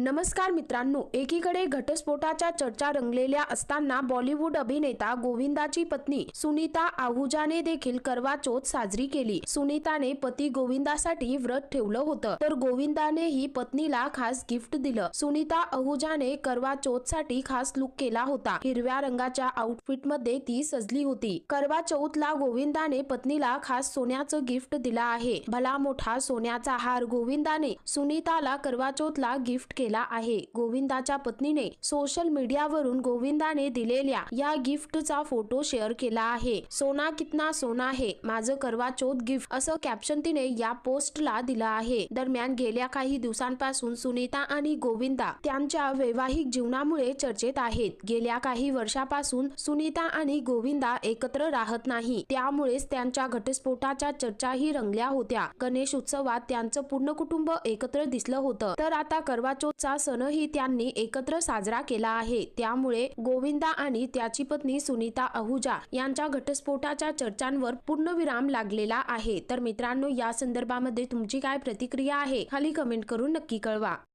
नमस्कार मित्रांनो एकीकडे घटस्फोटाच्या चर्चा रंगलेल्या असताना बॉलिवूड अभिनेता गोविंदाची पत्नी सुनीता आहुजाने देखील करवा चौथ साजरी केली. सुनीताने पती गोविंदासाठी व्रत ठेवलं होतं तर गोविंदानेही पत्नीला खास गिफ्ट दिलं. सुनीता आहुजाने करवा चौथसाठी खास लुक केला होता. हिरव्या रंगाच्या आउटफिटमध्ये ती सजली होती. करवा चौथला गोविंदाने पत्नीला खास सोन्याचं गिफ्ट दिला आहे. भला मोठा सोन्याचा हार गोविंदाने सुनीताला करवा चौथला गिफ्ट केला. आहे. गोविंदाच्या पत्नीने सोशल मीडियावरून गोविंदाने दिलेल्या या गिफ्टचा फोटो शेअर केला आहे. सोना कितना सोना है माझं करवा चौथ गिफ्ट असं कॅप्शन तिने या पोस्टला दिलं आहे. दरम्यान गेल्या काही दिवसांपासून सुनीता आणि गोविंदा त्यांच्या वैवाहिक जीवनामुळे चर्चेत आहेत. गेल्या काही वर्षापासून सुनीता आणि गोविंदा एकत्र राहत नाही. त्यामुळेच त्यांच्या घटस्फोटाच्या चर्चाही रंगल्या होत्या. गणेश उत्सवात त्यांचं पूर्ण कुटुंब एकत्र दिसलं होतं. तर आता करवा चा सणही त्यांनी एकत्र साजरा केला आहे. त्यामुळे गोविंदा आणि त्याची पत्नी सुनीता अहुजा यांच्या घटस्फोटाच्या चर्चांवर पूर्णविराम लागलेला आहे. तर मित्रांनो या संदर्भामध्ये तुमची काय प्रतिक्रिया आहे? खाली कमेंट करून नक्की कळवा.